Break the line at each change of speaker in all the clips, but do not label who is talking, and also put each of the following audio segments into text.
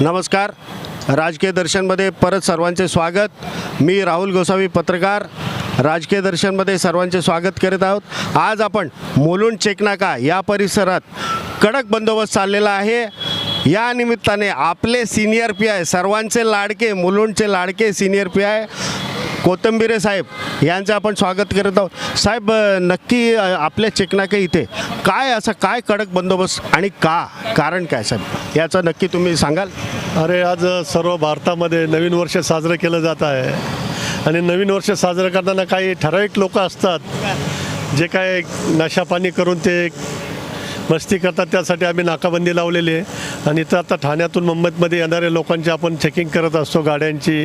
नमस्कार. राजकीय दर्शनमध्ये परत सर्वांचे स्वागत. मी राहुल गोसावी पत्रकार. राजकीय दर्शनमध्ये सर्वांचे स्वागत करीत आहोत. आज आपण मुलुंड चेकनाका या परिसरात कडक बंदोबस्त चाललेला आहे. या निमित्ताने आपले सिनियर पी आय सर्वांचे लाडके मुलुंडचे लाडके सिनियर पी आय कोथंबिरे साहेब यांचं आपण स्वागत करत आहोत. साहेब नक्की आपल्या चेकनाके इथे काय असं काय कडक बंदोबस्त आणि का? कारण काय साहेब? याचं नक्की तुम्ही सांगाल?
अरे आज सर्व भारतामध्ये नवीन वर्ष साजरं केलं जात आहे. आणि नवीन वर्ष साजरं करताना काही ठराविक लोक असतात जे काय नशापाणी करून ते मस्ती करतात त्यासाठी आम्ही नाकाबंदी लावलेली आहे. आणि इथं आता ठाण्यातून मुंबईमध्ये येणाऱ्या लोकांची आपण चेकिंग करत असतो गाड्यांची.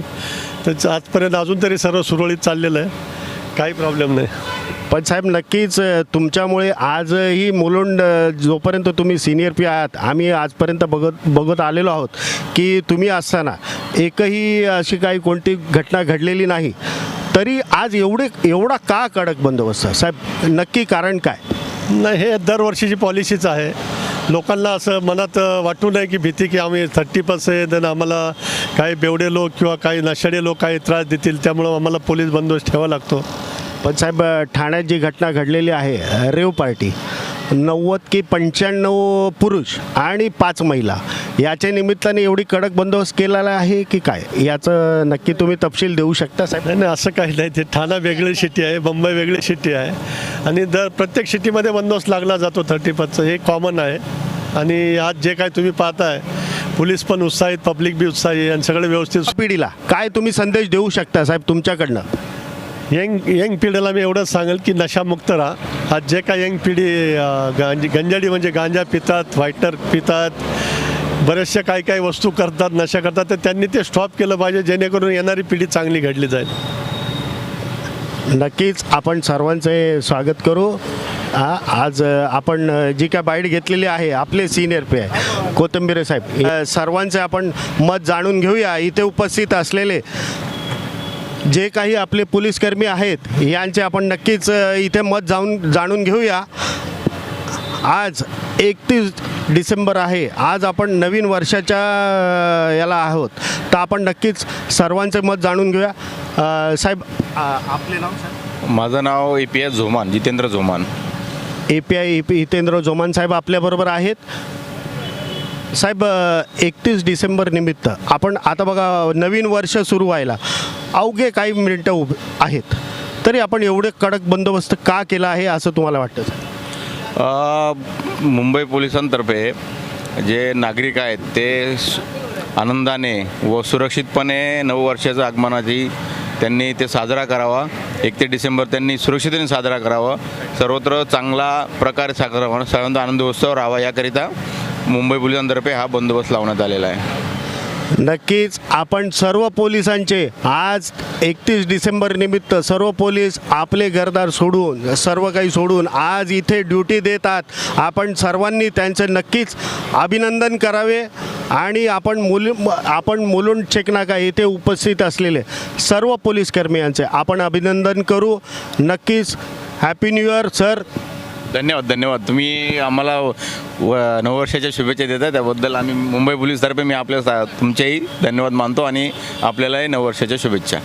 तर आजपर्यंत अजून तरी सर्व सुरळीत चाललेलं आहे. काही प्रॉब्लेम नाही.
पण साहेब नक्कीच तुमच्यामुळे आजही मुलुंड जोपर्यंत तुम्ही सिनियर पी आहात आम्ही आजपर्यंत बघत बघत आलेलो आहोत की तुम्ही असताना एकही अशी काही कोणती घटना घडलेली नाही तरी आज एवढे एवढा का कडक बंदोबस्त साहेब नक्की कारण काय?
नाही हे दरवर्षीची पॉलिसीच आहे. लोकांना असं मनात वाटू नये की भीती की आम्ही थर्टी पर्सेंट आणि आम्हाला काही बेवडे लोक किंवा काही नशाडे लोक काही त्रास देतील त्यामुळं आम्हाला पोलीस बंदोबस्त ठेवावा लागतो.
पण साहेब ठाण्यात जी घटना घडलेली आहे रेव पार्टी नव्वद की पंच्याण्णव पुरुष आणि पाच महिला. याच्या निमित्ताने एवढी कडक बंदोबस्त केलेला आहे की काय? याचं नक्की तुम्ही तपशील देऊ शकता साहेब?
नाही असं काही नाही. ते ठाणा वेगळी सिटी आहे मुंबई वेगळी सिटी आहे. आणि दर प्रत्येक सिटीमध्ये बंदोबस्त लागला जातो थर्टी पर्सेंट हे कॉमन आहे. आणि आज जे काय तुम्ही पाहताय पोलीस पण उत्साहित पब्लिक बी उत्साही आणि सगळे व्यवस्थित
पिढीला काय तुम्ही संदेश देऊ शकता साहेब तुमच्याकडनं?
यंग यंग पिढीला मी एवढंच सांगेल की नशामुक्त राहा. आज जे काय यंग पिढी अं, गंजाडी म्हणजे गांजा पितात व्हायटर पितात बऱ्याचशा काही काही वस्तू करतात नशा करतात तर त्यांनी ते स्टॉप केलं पाहिजे जेणेकरून येणारी पिढी चांगली घडली जाईल.
नक्कीच आपण सर्वांचे स्वागत करू. आ- आज आपण जी काय बाईट घेतलेली आहे आपले सिनियर पे आहे कोथंबिरे साहेब. सर्वांचे आपण मत जाणून घेऊया. इथे उपस्थित असलेले जे काही आपले पोलीसकर्मी आहेत यांचे आपण नक्कीच इथे मत जाऊन जाणून घेऊया. आज एकतीस डिसेंबर आहे. आज आपण नवीन वर्षाच्या याला आहोत. तर आपण नक्कीच सर्वांचे मत जाणून घेऊया. साहेब आपले नाव साहेब
माझं नाव A P S Zoman Jitendra Zoman
A P I Hitendra Joman साहेब आपल्याबरोबर आहेत. साहेब एकतीस डिसेंबर निमित्त आपण आता बघा नवीन वर्ष सुरू व्हायला. अवघे काही मिनिटं उभे आहेत. तरी आपण एवढे कडक बंदोबस्त का केला आहे असं तुम्हाला वाटतं
अ, मुंबई पोलिसांतर्फे जे नागरिक आहेत ते सु- आनंदाने व सुरक्षितपणे नववर्षाच्या आगमनाची त्यांनी ते साजरा करावा. एक ते डिसेंबर त्यांनी सुरक्षिततेने साजरा करावा. सर्वत्र चांगला प्रकारे साजरा व्हावा सर्वांचा आनंद उत्सव राहावा याकरिता मुंबई पोलिसांतर्फे हा बंदोबस्त लावण्यात आलेला आहे.
नक्कीच आपण सर्व पोलिसांचे आज एकतीस डिसेंबर निमित्त सर्व पोलीस आपले घरदार सोडून सर्व काही सोडून आज इथे ड्युटी देतात. आपण सर्वांनी त्यांचे नक्कीच अभिनंदन करावे आणि आपण मुल आपण मुलुंड चेकनाका येथे उपस्थित असलेले सर्व पोलीस कर्मियांचे आपण अभिनंदन करू. नक्कीच हॅपी न्यू इयर सर.
धन्यवाद धन्यवाद. तुम्ही आम्हाला व नववर्षाच्या शुभेच्छा देता त्याबद्दल आम्ही मुंबई पोलीसतर्फे मी आपल्या सा- तुमचेही धन्यवाद मानतो आणि आपल्यालाही नववर्षाच्या शुभेच्छा.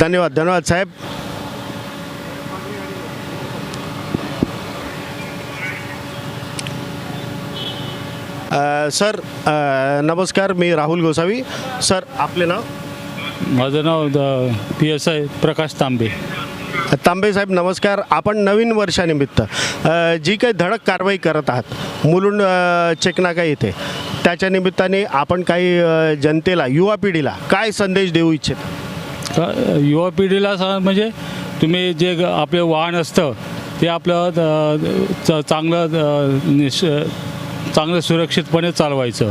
धन्यवाद धन्यवाद साहेब. अ, सर अ, नमस्कार मी राहुल गोसावी. सर आपले नाव?
माझं नाव P S I Prakash Tambe.
Tambe साहेब नमस्कार. आपण नवीन वर्षानिमित्त जी काही धडक कारवाई करत आहात मुलुंड चेकनाका येथे त्याच्या निमित्ताने आपण काही जनतेला युवा पिढीला काय संदेश देऊ इच्छित?
युवा पिढीला म्हणजे तुम्ही जे ग- आपले वाहन असतं ते आपलं च- चांगलं निश चांगलं सुरक्षितपणे चालवायचं.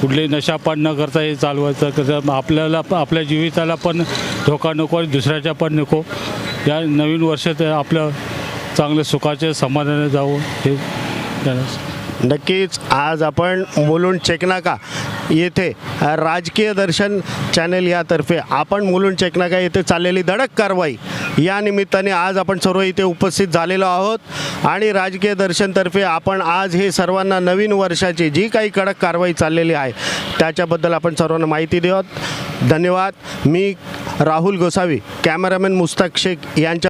कुठली नशापान न करता हे चालवायचं कसं आपल्याला आपल्या जीविताला पण धोका नको आणि दुसऱ्याच्या पण नको. या नवीन वर्षात आपलं चांगलं सुखाचे समाधाने जावं हे
नक्कीच. आज आपण बोलून चेक नाका. येथे राजकीय दर्शन चॅनल यातर्फे आपण मुलुंड चेकनाका येथे चाललेली धडक कारवाई. या निमित्ताने आज आपण सर्व इथे उपस्थित झालेलो आहोत आणि राजकीय दर्शनतर्फे आपण आज हे सर्वांना नवीन वर्षाची जी काही कडक कारवाई चाललेली आहे त्याच्याबद्दल आपण सर्वांना माहिती देऊत धन्यवाद. मी राहुल गोसावी कॅमेरामॅन मुस्ताक शेख यांच्या